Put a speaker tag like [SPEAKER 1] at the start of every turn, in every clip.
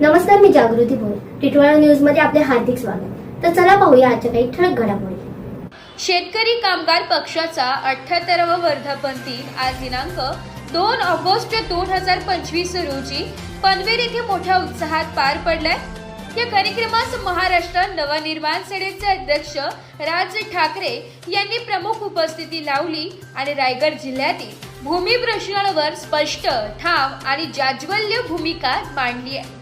[SPEAKER 1] नमस्कार मी जागृती भोर टिटवाळा न्यूजमध्ये आपले हार्दिक स्वागत. तर चला पाहूया आजच्या काही ठळक घडामोडी.
[SPEAKER 2] शेतकरी कामगार पक्षाचा अठ्याहत्तरावा वर्धापन दिन आज दिनांक दोन ऑगस्ट दोन हजार पंचवीस रोजी पनवेल येथे मोठ्या उत्साहात पार पडलाय. या कार्यक्रमास महाराष्ट्र नवनिर्माण सेनेचे अध्यक्ष राज ठाकरे यांनी प्रमुख उपस्थिती लावली आणि रायगड जिल्ह्यातील भूमी प्रश्नांवर स्पष्ट ठाम आणि जाज्वल्य भूमिका मांडली आहे.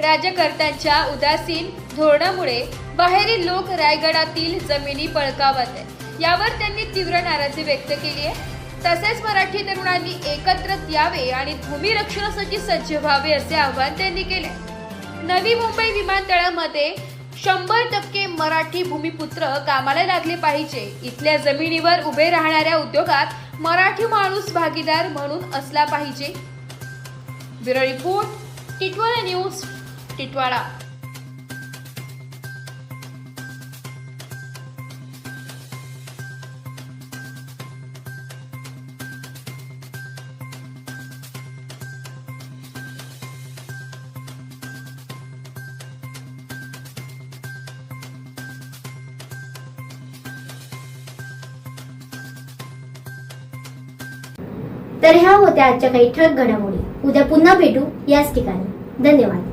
[SPEAKER 2] राज्यकर्त्यांच्या उदासीन धोरणामुळे बाहेरील लोक रायगडातील जमिनी बळकावत आहेत. यावर त्यांनी तीव्र नाराजी व्यक्त केली आहे. तसेच मराठी तरुणांनी एकत्र यावे आणि भूमी रक्षणासाठी सज्ज व्हावे असे आवाहन त्यांनी केले. नवी मुंबई विमानतळामध्ये शंभर टक्के मराठी भूमिपुत्र कामाला लागले पाहिजे. इथल्या जमिनीवर उभे राहणाऱ्या उद्योगात मराठी माणूस भागीदार म्हणून असला पाहिजे. Bureau report Titwala news Titwala.
[SPEAKER 1] तर ह्या होत्या आजच्या काही ठळक घडामोडी. उद्या पुन्हा भेटू याच ठिकाणी. धन्यवाद.